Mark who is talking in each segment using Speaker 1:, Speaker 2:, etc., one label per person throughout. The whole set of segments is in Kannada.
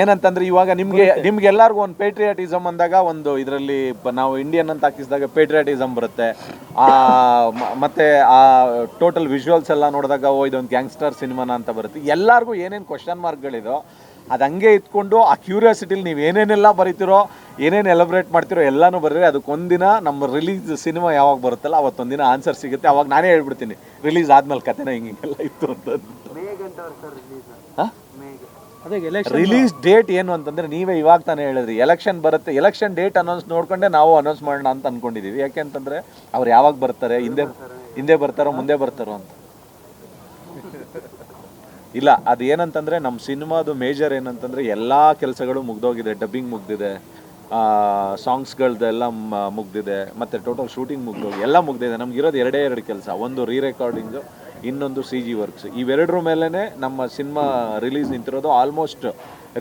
Speaker 1: ಏನಂತಂದ್ರೆ ಇವಾಗ ನಿಮ್ಗೆ ನಿಮ್ಗೆ ಎಲ್ಲರಿಗೂ ಒಂದು ಪೇಟ್ರಿಯಾಟಿಸಮ್ ಅಂದಾಗ ಒಂದು ಇದರಲ್ಲಿ ನಾವು ಇಂಡಿಯನ್ ಅಂತ ಹಾಕಿಸಿದಾಗ ಪೇಟ್ರಿಯಾಟಿಸಮ್ ಬರುತ್ತೆ. ಆ ಮತ್ತೆ ಆ ಟೋಟಲ್ ವಿಜುವಲ್ಸ್ ಎಲ್ಲ ನೋಡಿದಾಗ ಓ ಇದೊಂದು ಗ್ಯಾಂಗ್ಸ್ಟರ್ ಸಿನಿಮಾನ ಅಂತ ಬರುತ್ತೆ. ಎಲ್ಲರಿಗೂ ಏನೇನು ಕ್ವಶನ್ ಮಾರ್ಕ್ಗಳಿದೋ ಅದು ಹಂಗೆ ಇಟ್ಕೊಂಡು ಆ ಕ್ಯೂರಿಯಾಸಿಟಿಲಿ ನೀವು ಏನೇನೆಲ್ಲ ಬರೀತಿರೋ ಏನೇನು ಎಲಬ್ರೇಟ್ ಮಾಡ್ತಿರೋ ಎಲ್ಲಾನು ಬರ್ರಿ. ಅದಕ್ಕೊಂದಿನ ನಮ್ಮ ರಿಲೀಸ್ ಸಿನಿಮಾ ಯಾವಾಗ ಬರುತ್ತಲ್ಲ ಅವತ್ತೊಂದಿನ ಆನ್ಸರ್ ಸಿಗುತ್ತೆ. ಅವಾಗ ನಾನೇ ಹೇಳ್ಬಿಡ್ತೀನಿ. ರಿಲೀಸ್ ಆದ್ಮೇಲೆ ಕತೆನ ಹಿಂಗೆಲ್ಲ ಇತ್ತು ಅಂತ. ರಿಲೀಸ್ ಡೇಟ್ ಏನು ಅಂತಂದ್ರೆ ನೀವೇ ಇವಾಗ ತಾನೇ ಹೇಳಿದ್ರಿ. ಎಲೆಕ್ಷನ್ ಬರುತ್ತೆ ಎಲೆಕ್ಷನ್ ಡೇಟ್ ಅನೌನ್ಸ್ ನೋಡ್ಕೊಂಡೆ ನಾವು ಅನೌನ್ಸ್ ಮಾಡೋಣ ಅಂತ ಅನ್ಕೊಂಡಿದೀವಿ. ಯಾಕೆ ಅಂತಂದ್ರೆ ಅವ್ರು ಯಾವಾಗ ಬರ್ತಾರೆ, ಹಿಂದೆ ಹಿಂದೆ ಬರ್ತಾರೋ, ಮುಂದೆ ಬರ್ತಾರೋ ಅಂತ. ಇಲ್ಲ, ಅದು ಏನಂತಂದ್ರೆ ನಮ್ಮ ಸಿನಿಮಾದು ಮೇಜರ್ ಏನಂತಂದ್ರೆ ಎಲ್ಲಾ ಕೆಲಸಗಳು ಮುಗ್ದೋಗಿದೆ. ಡಬ್ಬಿಂಗ್ ಮುಗ್ದಿದೆ ಸಾಂಗ್ಸ್ಗಳ್ದೆಲ್ಲ ಮುಗ್ದಿದೆ, ಮತ್ತೆ ಟೋಟಲ್ ಶೂಟಿಂಗ್ ಮುಗ್ದೋಗಿ ಎಲ್ಲ ಮುಗ್ದಿದೆ. ನಮ್ಗಿರೋದು ಎರಡೇ ಎರಡು ಕೆಲಸ. ಒಂದು ರೀ ರೆಕಾರ್ಡಿಂಗು ಇನ್ನೊಂದು ಸಿ ಜಿ ವರ್ಕ್ಸ್ ಇವೆರಡರ ಮೇಲೇ ನಮ್ಮ ಸಿನಿಮಾ ರಿಲೀಸ್ ನಿಂತಿರೋದು ಆಲ್ಮೋಸ್ಟ್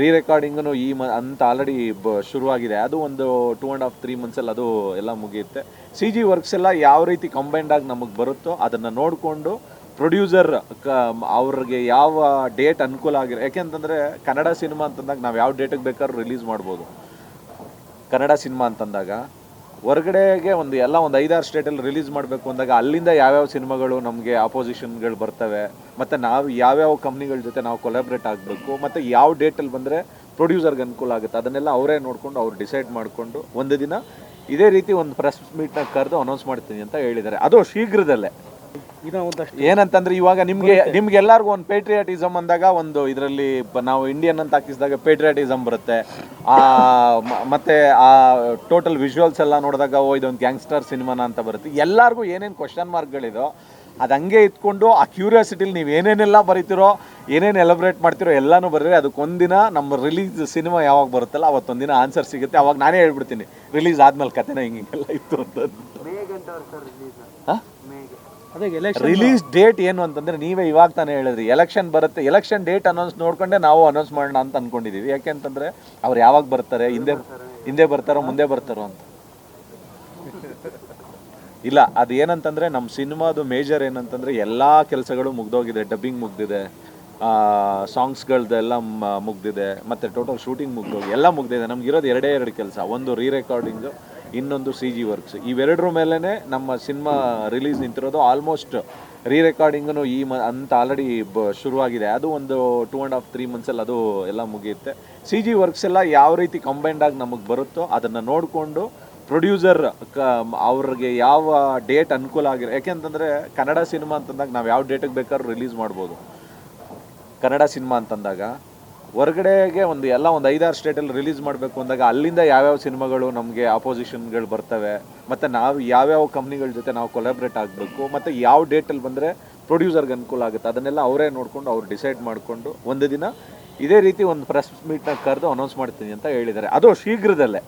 Speaker 1: ರೀ ರೆಕಾರ್ಡಿಂಗನು ಈ ಮ, ಅಂತ ಆಲ್ರೆಡಿ ಬ, ಶುರುವಾಗಿದೆ. ಅದು ಒಂದು ಟೂ ಆ್ಯಂಡ್ ಹಾಫ್ ತ್ರೀ ಮಂತ್ಸಲ್ಲಿ ಅದು ಎಲ್ಲ ಮುಗಿಯುತ್ತೆ. ಸಿ ಜಿ ವರ್ಕ್ಸ್ ಎಲ್ಲ ಯಾವ ರೀತಿ ಕಂಬೈಂಡ್ ಆಗಿ ನಮಗೆ ಬರುತ್ತೋ ಅದನ್ನು ನೋಡಿಕೊಂಡು ಪ್ರೊಡ್ಯೂಸರ್ ಕ, ಅವ್ರಿಗೆ ಯಾವ ಡೇಟ್ ಅನುಕೂಲ ಆಗಿರೋ ಯಾಕೆಂತಂದರೆ ಕನ್ನಡ ಸಿನಿಮಾ ಅಂತಂದಾಗ ನಾವು ಯಾವ ಡೇಟಿಗೆ ಬೇಕಾದ್ರೂ ರಿಲೀಸ್ ಮಾಡ್ಬೋದು. ಕನ್ನಡ ಸಿನಿಮಾ ಅಂತಂದಾಗ ಹೊರಗಡೆಗೆ ಒಂದು ಎಲ್ಲ ಒಂದು ಐದಾರು ಸ್ಟೇಟಲ್ಲಿ ರಿಲೀಸ್ ಮಾಡಬೇಕು ಅಂದಾಗ ಅಲ್ಲಿಂದ ಯಾವ್ಯಾವ ಸಿನಿಮಾಗಳು ನಮಗೆ ಆಪೋಸಿಷನ್ಗಳು ಬರ್ತವೆ, ಮತ್ತು ನಾವು ಯಾವ್ಯಾವ ಕಂಪ್ನಿಗಳ ಜೊತೆ ನಾವು ಕೊಲಾಬ್ರೇಟ್ ಆಗಬೇಕು, ಮತ್ತು ಯಾವ ಡೇಟಲ್ಲಿ ಬಂದರೆ ಪ್ರೊಡ್ಯೂಸರ್ಗೆ ಅನುಕೂಲ ಆಗುತ್ತೆ, ಅದನ್ನೆಲ್ಲ ಅವರೇ ನೋಡಿಕೊಂಡು ಅವ್ರು ಡಿಸೈಡ್ ಮಾಡಿಕೊಂಡು ಒಂದು ದಿನ ಇದೇ ರೀತಿ ಒಂದು ಪ್ರೆಸ್ ಮೀಟ್ನ ಕರೆದು ಅನೌನ್ಸ್ ಮಾಡ್ತೀನಿ ಅಂತ ಹೇಳಿದ್ದಾರೆ. ಅದು ಶೀಘ್ರದಲ್ಲೇ. ಏನಂತಂದ್ರೆ ಇವಾಗ ನಿಮ್ಗೆ ನಿಮ್ಗೆ ಎಲ್ಲರಿಗೂ ಒಂದು ಪೇಟ್ರಿಯಾಟಿಸಮ್ ಅಂದಾಗ ಒಂದು ಇದರಲ್ಲಿ ನಾವು ಇಂಡಿಯನ್ ಅಂತ ಹಾಕಿಸಿದಾಗ ಪೇಟ್ರಿಯಾಟಿಸಮ್ ಬರುತ್ತೆ. ಆ ಮತ್ತೆ ಆ ಟೋಟಲ್ ವಿಜುವಲ್ಸ್ ಎಲ್ಲ ನೋಡಿದಾಗ ಓ ಇದೊಂದು ಗ್ಯಾಂಗ್ಸ್ಟರ್ ಸಿನಿಮಾನ ಅಂತ ಬರುತ್ತೆ. ಎಲ್ಲರಿಗೂ ಏನೇನು ಕ್ವಶನ್ ಮಾರ್ಕ್ಗಳಿದೋ ಅದು ಹಂಗೆ ಇಟ್ಕೊಂಡು ಆ ಕ್ಯೂರಿಯಾಸಿಟಿಲಿ ನೀವು ಏನೇನೆಲ್ಲ ಬರೀತಿರೋ ಏನೇನು ಎಲಬ್ರೇಟ್ ಮಾಡ್ತಿರೋ ಎಲ್ಲಾನು ಬರ್ರಿ. ಅದಕ್ಕೊಂದಿನ ನಮ್ಮ ರಿಲೀಸ್ ಸಿನಿಮಾ ಯಾವಾಗ ಬರುತ್ತಲ್ಲ ಅವತ್ತೊಂದಿನ ಆನ್ಸರ್ ಸಿಗುತ್ತೆ. ಅವಾಗ ನಾನೇ ಹೇಳ್ಬಿಡ್ತೀನಿ. ರಿಲೀಸ್ ಆದ್ಮೇಲೆ ಕತೆನ ಹಿಂಗೆಲ್ಲ ಇತ್ತು ಅಂತ ರಿಲೀಸ್ ಡೇಟ್ ಏನು ಅಂತಂದ್ರೆ ನೀವೇ ಇವಾಗ ತಾನೇ ಹೇಳಿದ್ರಿ. ಎಲೆಕ್ಷನ್ ಬರುತ್ತೆ ಎಲೆಕ್ಷನ್ ಡೇಟ್ ಅನೌನ್ಸ್ ನೋಡ್ಕೊಂಡೆ ನಾವು ಅನೌನ್ಸ್ ಮಾಡೋಣ ಅಂತ ಅನ್ಕೊಂಡಿದೀವಿ. ಯಾಕೆ ಅಂತಂದ್ರೆ ಅವ್ರು ಯಾವಾಗ ಬರ್ತಾರೆ, ಹಿಂದೆ ಹಿಂದೆ ಬರ್ತಾರೋ, ಮುಂದೆ ಬರ್ತಾರೋ ಅಂತ. ಇಲ್ಲ, ಅದು ಏನಂತಂದ್ರೆ ನಮ್ಮ ಸಿನಿಮಾದು ಮೇಜರ್ ಏನಂತಂದ್ರೆ ಎಲ್ಲಾ ಕೆಲಸಗಳು ಮುಗ್ದೋಗಿದೆ. ಡಬ್ಬಿಂಗ್ ಮುಗ್ದಿದೆ ಸಾಂಗ್ಸ್ಗಳ್ದೆಲ್ಲ ಮುಗ್ದಿದೆ, ಮತ್ತೆ ಟೋಟಲ್ ಶೂಟಿಂಗ್ ಮುಗ್ದೋಗಿ ಎಲ್ಲ ಮುಗ್ದಿದೆ. ನಮ್ಗಿರೋದು ಎರಡೇ ಎರಡು ಕೆಲಸ. ಒಂದು ರೀ ರೆಕಾರ್ಡಿಂಗು ಇನ್ನೊಂದು ಸಿ ಜಿ ವರ್ಕ್ಸ್ ಇವೆರಡರ ಮೇಲೇ ನಮ್ಮ ಸಿನಿಮಾ ರಿಲೀಸ್ ನಿಂತಿರೋದು ಆಲ್ಮೋಸ್ಟ್ ರೀ ರೆಕಾರ್ಡಿಂಗನು ಈ ಮ, ಅಂತ ಆಲ್ರೆಡಿ ಬ, ಶುರುವಾಗಿದೆ. ಅದು ಒಂದು ಟೂ ಆ್ಯಂಡ್ ಹಾಫ್ ತ್ರೀ ಮಂತ್ಸಲ್ಲಿ ಅದು ಎಲ್ಲ ಮುಗಿಯುತ್ತೆ. ಸಿ ಜಿ ವರ್ಕ್ಸ್ ಎಲ್ಲ ಯಾವ ರೀತಿ ಕಂಬೈಂಡ್ ಆಗಿ ನಮಗೆ ಬರುತ್ತೋ ಅದನ್ನು ನೋಡಿಕೊಂಡು ಪ್ರೊಡ್ಯೂಸರ್ ಕ, ಅವ್ರಿಗೆ ಯಾವ ಡೇಟ್ ಅನುಕೂಲ ಆಗಿರೋ ಯಾಕೆಂತಂದರೆ ಕನ್ನಡ ಸಿನಿಮಾ ಅಂತಂದಾಗ ನಾವು ಯಾವ ಡೇಟಿಗೆ ಬೇಕಾದ್ರೂ ರಿಲೀಸ್ ಮಾಡ್ಬೋದು. ಕನ್ನಡ ಸಿನಿಮಾ ಅಂತಂದಾಗ ಹೊರಗಡೆಗೆ ಒಂದು ಎಲ್ಲ ಒಂದು ಐದಾರು ಸ್ಟೇಟಲ್ಲಿ ರಿಲೀಸ್ ಮಾಡಬೇಕು ಅಂದಾಗ ಅಲ್ಲಿಂದ ಯಾವ್ಯಾವ ಸಿನಿಮಾಗಳು ನಮಗೆ ಆಪೋಸಿಷನ್ಗಳು ಬರ್ತವೆ, ಮತ್ತು ನಾವು ಯಾವ್ಯಾವ ಕಂಪ್ನಿಗಳ ಜೊತೆ ನಾವು ಕೊಲಾಬ್ರೇಟ್ ಆಗಬೇಕು, ಮತ್ತು ಯಾವ ಡೇಟಲ್ಲಿ ಬಂದರೆ ಪ್ರೊಡ್ಯೂಸರ್ಗೆ ಅನುಕೂಲ ಆಗುತ್ತೆ, ಅದನ್ನೆಲ್ಲ ಅವರೇ ನೋಡಿಕೊಂಡು ಅವ್ರು ಡಿಸೈಡ್ ಮಾಡಿಕೊಂಡು ಒಂದು ದಿನ ಇದೇ ರೀತಿ ಒಂದು ಪ್ರೆಸ್ ಮೀಟ್ನ ಕರೆದು ಅನೌನ್ಸ್ ಮಾಡ್ತೀನಿ ಅಂತ ಹೇಳಿದ್ದಾರೆ. ಅದು ಶೀಘ್ರದಲ್ಲೇ.